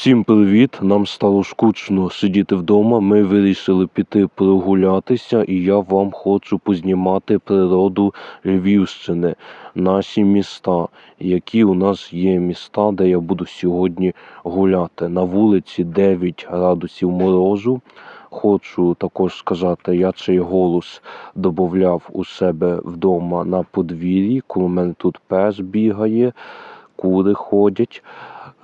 Всім привіт! Нам стало скучно сидіти вдома. Ми вирішили піти прогулятися, і я вам хочу познімати природу Львівщини, наші міста, які у нас є міста, де я буду сьогодні гуляти. На вулиці 9 градусів морозу. Хочу також сказати, я цей голос додавав у себе вдома на подвір'ї, коли в мене тут пес бігає, кури ходять.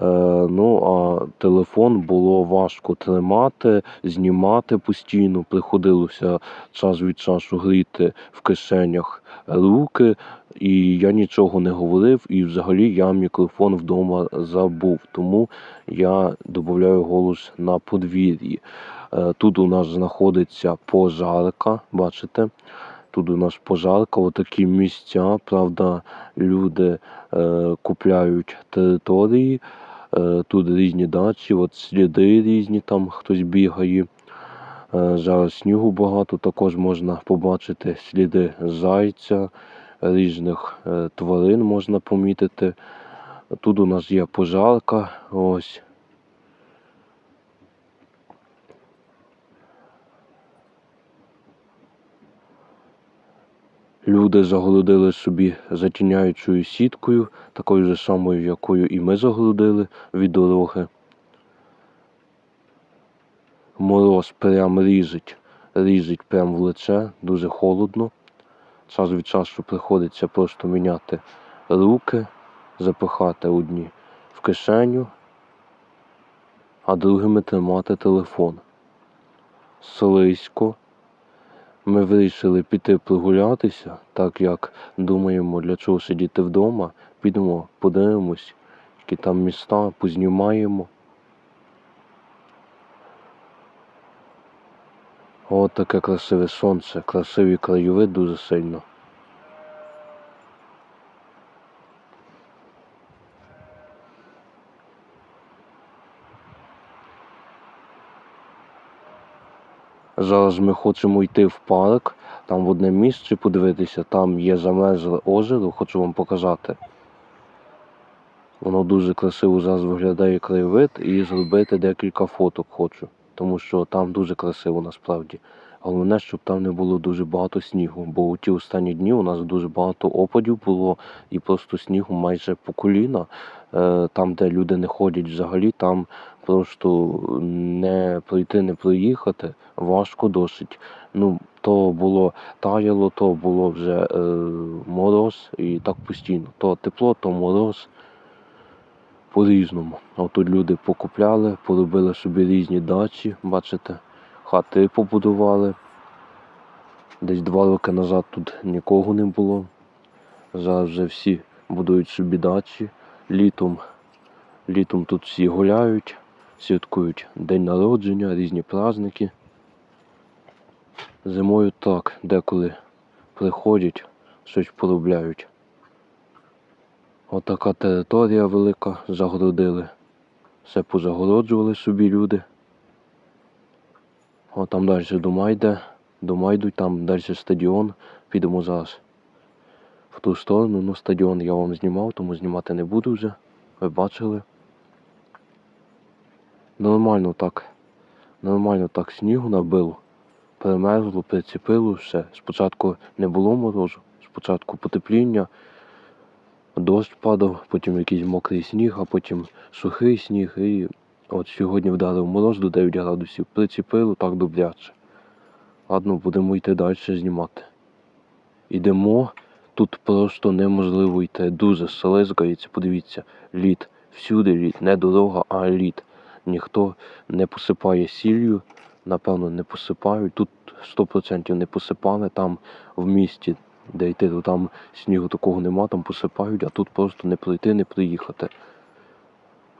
Е, ну, а телефон було важко тримати, знімати постійно. Приходилося час від часу гріти в кишенях руки, і я нічого не говорив, і взагалі я мікрофон вдома забув. Тому я додаю голос на подвір'ї. Е, Тут у нас знаходиться пожарка, бачите? Тут у нас пожарка, отакі місця. Правда, люди е, купляють території. Е, Тут різні дачі, от сліди різні, там хтось бігає. Е, Зараз снігу багато, також можна побачити сліди зайця, різних е, тварин можна помітити. Тут у нас є пожарка, ось. Люди загородили собі затіняючою сіткою, такою же самою, якою і ми загородили від дороги. Мороз прям ріжить, ріжить прям в лице, дуже холодно. Час від часу приходиться просто міняти руки, запихати одні в кишеню, а другими тримати телефон. Слизько. Ми вирішили піти прогулятися, так як думаємо, для чого сидіти вдома. Підемо, подивимось, які там міста, познімаємо. О, таке красиве сонце, красиві краєвид дуже сильно. Зараз ми хочемо йти в парк, там в одне місце подивитися, там є замерзле озеро, хочу вам показати. Воно дуже красиво зараз виглядає краєвид і зробити декілька фоток хочу, тому що там дуже красиво насправді. Головне, щоб там не було дуже багато снігу, бо у ті останні дні у нас дуже багато опадів було і просто снігу майже по коліна. Е, Там, де люди не ходять взагалі, там просто не пройти, не проїхати важко досить. Ну, то було таяло, то було вже е, мороз і так постійно. То тепло, то мороз по-різному. А тут люди покупляли, поробили собі різні дачі, бачите, хати побудували. Десь два роки назад тут нікого не було. Зараз вже всі будують собі дачі. Літом, літом тут всі гуляють, святкують день народження, різні праздники. Зимою так, деколи приходять, щось поробляють. Отака територія велика, загородили. Все позагороджували собі люди. О, там далі дома йде, дома йдуть, там далі стадіон. Підемо зараз в ту сторону. Ну, стадіон я вам знімав, тому знімати не буду вже. Ви бачили. Нормально так. Нормально так снігу набило. Перемерзло, прицепило все. Спочатку не було морозу, спочатку потепління, дощ падав, потім якийсь мокрий сніг, а потім сухий сніг. І от сьогодні вдарив мороз до 9 градусів, прицепило так добряче. Ладно, будемо йти далі знімати. Ідемо, тут просто неможливо йти. Дуже слизгається, подивіться, лід. Всюди лід, не дорога, а лід. Ніхто не посипає сіллю, напевно, не посипають. Тут 100% не посипали, там в місті, де йти, то там снігу такого нема, там посипають, а тут просто не пройти, не приїхати.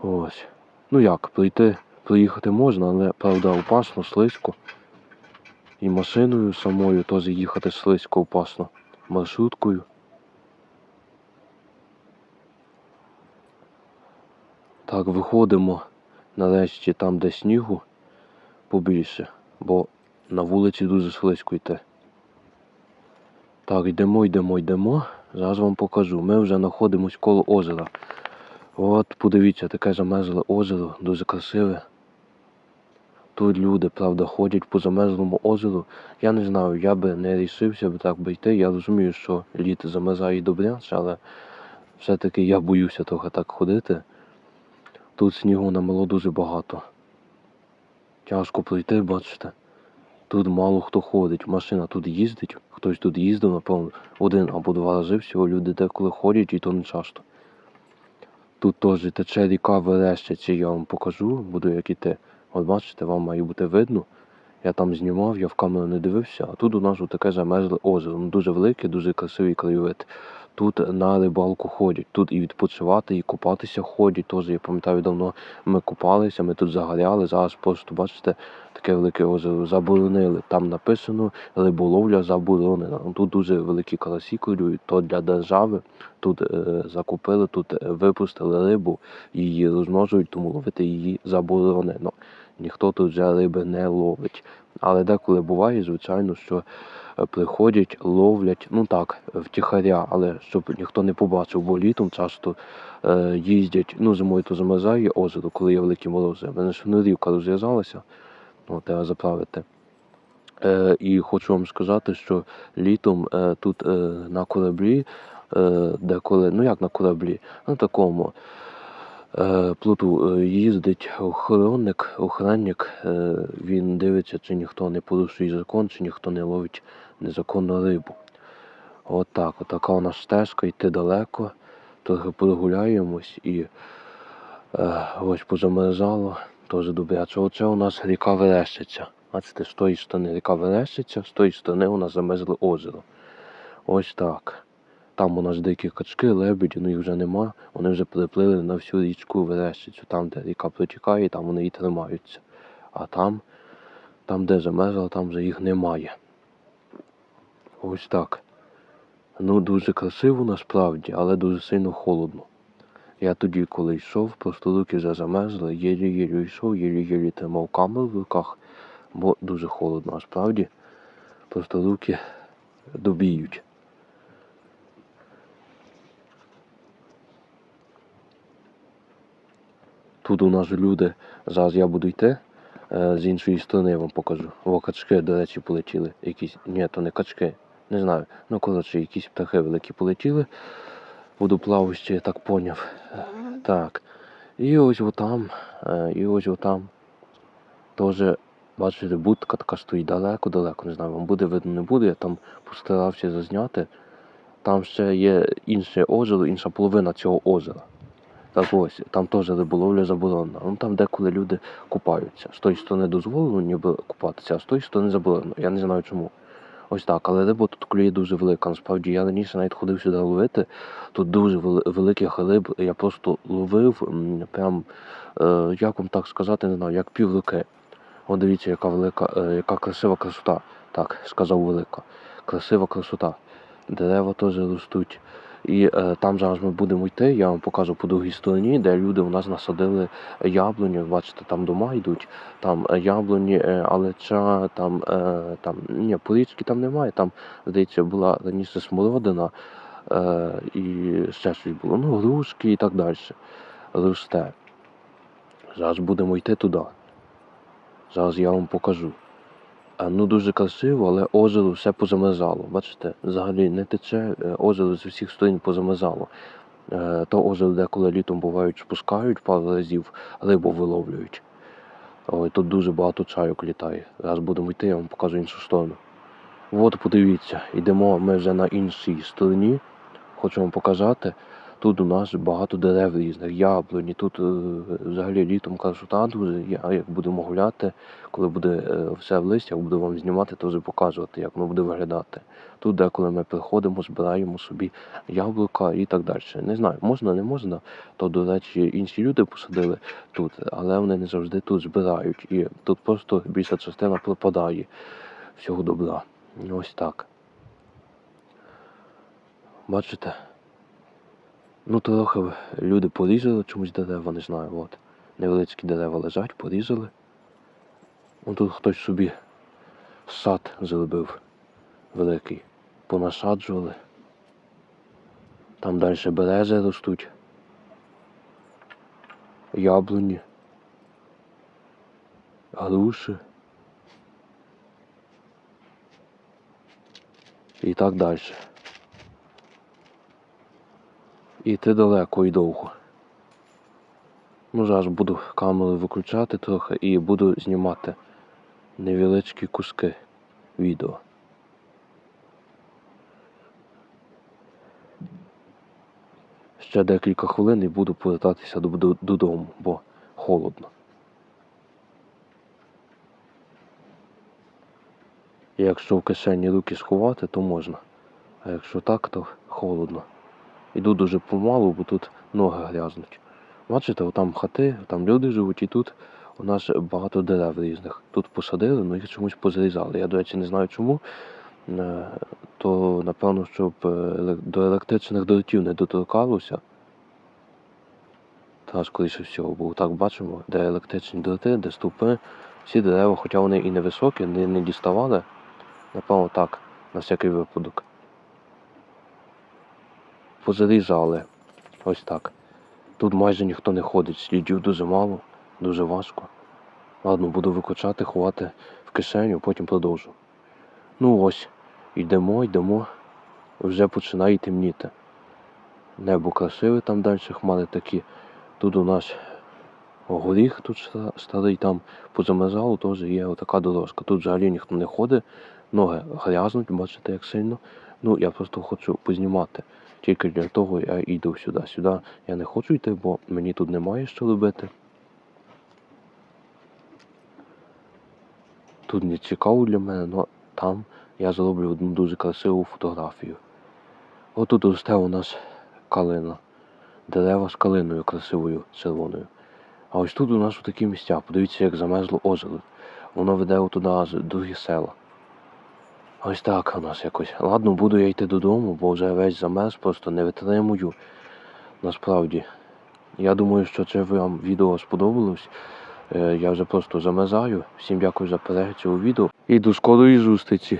Ось. Ну як, пройти, приїхати можна, але правда опасно, слизько. І машиною самою теж їхати слизько опасно. Маршруткою. Так, виходимо нарешті там, де снігу побільше, бо на вулиці дуже слизько йти. Так, йдемо, йдемо, йдемо. Зараз вам покажу. Ми вже знаходимось коло озера. От, подивіться, таке замерзле озеро, дуже красиве. Тут люди, правда, ходять по замерзлому озеру. Я не знаю, я би не рішився так би йти. Я розумію, що літо замерзає добряче, але все-таки я боюся трохи так ходити. Тут снігу намело дуже багато. Тяжко пройти, бачите. Тут мало хто ходить. Машина тут їздить, хтось тут їздив, напевно, один або два рази всього люди деколи ходять і то не часто. Тут теж тече ріка Верещиця, я вам покажу, буду як іти. От бачите, вам має бути видно. Я там знімав, я в камеру не дивився, а тут у нас таке замерзле озеро. Ну, дуже велике, дуже красивий краєвид. Тут на рибалку ходять, тут і відпочивати, і купатися ходять. Теж я пам'ятаю, давно ми купалися, ми тут загоряли. Зараз просто бачите, таке велике озеро заборонили. Там написано риболовля заборонена. Тут дуже великі карасі клюють, то для держави. Тут е, закупили, тут випустили рибу, її розмножують, тому ловити її заборонено. Ніхто тут вже риби не ловить. Але деколи буває, звичайно, що е, приходять, ловлять, ну так, втіхаря, але щоб ніхто не побачив, бо літом часто е, їздять, ну зимою то замерзає озеро, коли є великі морози. У мене шнурівка розв'язалася, от треба заправити. Е, і хочу вам сказати, що літом е, тут е, на кораблі, е, деколи, ну як на кораблі, на такому плоту е, їздить охоронник, охранник, е, він дивиться, чи ніхто не порушує закон, чи ніхто не ловить незаконну рибу. От так, отака у нас стежка, йти далеко, трохи прогуляємось і е, ось позамерзало, теж добряче. Оце у нас ріка Верещиця. Бачите, з тої сторони ріка Верещиця, з тої сторони у нас замерзле озеро. Ось так. Там у нас дикі качки, лебеді, ну їх вже нема. Вони вже приплили на всю річку Верещицю, там, де ріка протікає, там вони і тримаються. А там, там, де замерзла, там вже їх немає. Ось так. Ну, дуже красиво насправді, але дуже сильно холодно. Я тоді, коли йшов, просто руки вже замерзли, єлі-єлі йшов, єлі-єлі тримав камеру в руках, бо дуже холодно, а справді просто руки добіють. Тут у нас люди, зараз я буду йти, е, з іншої сторони я вам покажу. О, качки, до речі, полетіли. Якісь. Ні, то не качки. Не знаю. Ну, коротше, якісь птахи великі полетіли. Водоплаваючі, я так поняв. Так. І ось отам, е, і ось отам. Теж, бачите, будка така стоїть далеко-далеко. Не знаю, вам буде видно, не буде. Я там постарався зазняти. Там ще є інше озеро, інша половина цього озера. Так ось, там теж риболовля заборонена. Ну там деколи люди купаються. З тої сторони дозволено ніби купатися, а з тої сторони заборонено. Я не знаю чому. Ось так, але риба тут клює дуже велика. Насправді я раніше навіть ходив сюди ловити. Тут дуже вели- великих риб. Я просто ловив прям, е, як вам так сказати, не знаю, як пів руки. От дивіться, яка велика, е, яка красива красота. Так, сказав велика. Красива красота. Дерева теж ростуть. І е, там зараз ми будемо йти, я вам покажу по другій стороні, де люди у нас насадили яблуні. Бачите, там дома йдуть, там е, яблуні, е, алеча, там, е, там ні, порічки там немає. Там, здається, була раніше смородина е, і ще щось було. Ну, грушки і так далі. Росте. Зараз будемо йти туди. Зараз я вам покажу. Ну дуже красиво, але озеро все позамерзало. Бачите, взагалі не тече, е, озеро з усіх сторін позамерзало. Е, То озеро деколи літом бувають, спускають пару разів, рибу виловлюють. Ой, тут дуже багато чайок літає. Зараз будемо йти, я вам покажу іншу сторону. От подивіться, йдемо ми вже на іншій стороні. Хочу вам показати. Тут у нас багато дерев різних, яблуні. Тут е, взагалі літом красота дуже. Я як будемо гуляти, коли буде е, все в листях, буду вам знімати, то вже показувати, як воно буде виглядати. Тут деколи ми приходимо, збираємо собі яблука і так далі. Не знаю, можна, не можна. То, до речі, інші люди посадили тут, але вони не завжди тут збирають. І тут просто більша частина пропадає всього добра. Ось так. Бачите? Ну, трохи люди порізали чомусь дерева, не знаю, от. Невеличкі дерева лежать, порізали. Ну тут хтось собі сад зробив великий. Понасаджували. Там далі берези ростуть. яблуні, груші. І так далі. І йти далеко і довго. Ну, зараз буду камеру виключати трохи і буду знімати невеличкі куски відео. Ще декілька хвилин і буду повертатися до- до- додому, бо холодно. Якщо в кишені руки сховати, то можна. А якщо так, то холодно. Іду дуже помалу, бо тут ноги грязнуть. Бачите, там хати, там люди живуть, і тут у нас багато дерев різних. Тут посадили, ну їх чомусь позрізали. Я, до речі, не знаю чому. Е, То напевно, щоб е, до електричних дротів не доторкалося. Та скоріше всього, бо так бачимо, де електричні дроти, де стовпи, всі дерева, хоча вони і невисокі, не, не діставали. Напевно, так, на всякий випадок. Позарізали. Ось так. Тут майже ніхто не ходить, слідів дуже мало, дуже важко. Ладно, буду викочати, ховати в кишеню, потім продовжу. Ну ось, йдемо, йдемо, вже починає темніти. Небо красиве, там далі хмари такі. Тут у нас горіх тут старий, там позамерзало теж є отака дорожка. Тут взагалі ніхто не ходить, ноги грязнуть, бачите, як сильно. Ну, я просто хочу познімати. Тільки для того я йду сюди. Сюди я не хочу йти, бо мені тут немає що робити. Тут не цікаво для мене, але там я зроблю одну дуже красиву фотографію. Отут росте у нас калина. Дерева з калиною красивою червоною. А ось тут у нас такі місця. Подивіться, як замерзло озеро. Воно веде отуди аж другі села. Ось так у нас якось. Ладно, буду я йти додому, бо вже весь замерз, просто не витримую. Насправді. Я думаю, що це вам відео сподобалось. Е, Я вже просто замерзаю. Всім дякую за перегляд цього відео. І до скорої зустрічі.